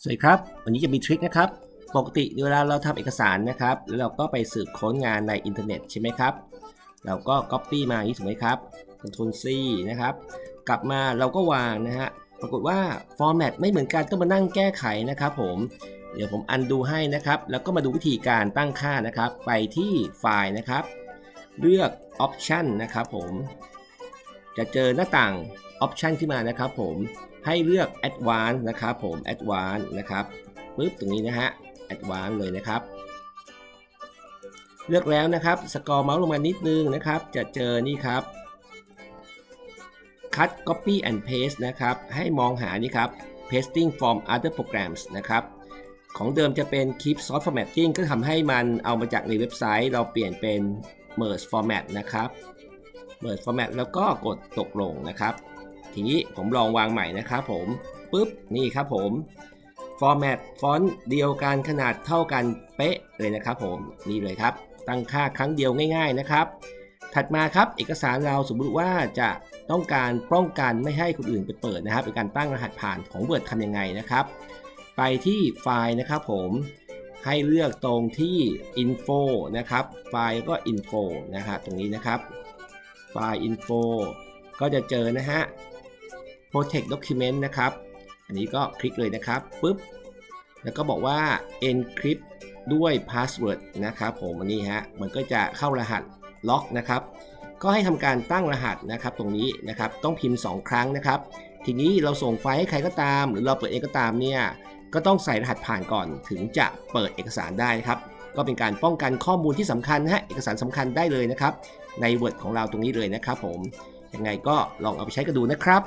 สวัสดีครับ วันนี้จะมีทริคนะครับ ปกติเวลาเราทำเอกสารนะครับ แล้วเราก็ไปสืบค้นงานในอินเทอร์เน็ตใช่ไหมครับ เราก็ Copy มาอย่างนี้ถูกไหมครับ Ctrl C นะครับ กลับมาเราก็วางนะฮะ ปรากฏว่าฟอร์แมตไม่เหมือนกันต้องมานั่งแก้ไขนะครับผม เดี๋ยวผมอันดูให้นะครับ แล้วก็มาดูวิธีการตั้งค่านะครับ ไปที่ไฟล์นะครับ เลือก Option นะครับผม จะเจอหน้าต่าง Option ขึ้นมานะครับผม ให้เลือก Advanced นะครับผม Advanced นะครับปึ๊บตรงนี้นะฮะ Advanced เลยนะครับ เลือกแล้วนะครับสกอร์เมาส์ลงมานิดนึงนะครับ จะเจอนี่ครับ Cut Copy and Paste นะครับ ให้มองหานี่ครับ Pasting from other programs นะครับของเดิมจะเป็น Keep Source Formatting ก็ทำให้มันเอามาจากในเว็บไซต์ เราเปลี่ยนเป็น Merge Format นะครับ Merge Format แล้วก็กดตกลงนะครับ ทีนี้ผมลองวางใหม่นะครับผมปุ๊บนี่ครับผม Format ฟอนต์เดียวกันขนาดเท่ากันเป๊ะเลยนะครับผมนี่เลยครับ ตั้งค่าครั้งเดียวง่าย ๆนะครับ ถัดมาครับเอกสารเราสมมุติว่าจะต้องการป้องกันไม่ให้คนอื่นไปเปิดนะครับเป็นการตั้งรหัสผ่านของ Word ทำยังไงนะครับ ไปที่ไฟล์นะครับผมให้เลือกตรงที่ info นะครับ ไฟล์ก็ info นะครับตรงนี้นะครับ ไฟล์ info ก็จะเจอนะฮะ protect document นะครับ อันนี้ก็คลิกเลยนะครับปุ๊บ แล้วก็บอกว่า encrypt ด้วย password นะครับผมอันนี้ฮะ มันก็จะเข้ารหัสล็อกนะครับ ก็ให้ทำการตั้งรหัสนะครับตรงนี้นะครับ ต้องพิมพ์ 2 ครั้งนะครับ ทีนี้เราส่งไฟล์ให้ใครก็ตาม หรือเราเปิดเองก็ตามเนี่ย ก็ต้องใส่รหัสผ่านก่อนถึงจะเปิดเอกสารได้นะครับ ก็เป็นการป้องกันข้อมูลที่สำคัญนะฮะ เอกสารสำคัญได้เลยนะครับ ใน Word ของเราตรงนี้เลยนะครับผม ยังไงก็ลองเอาไปใช้กันดูนะครับ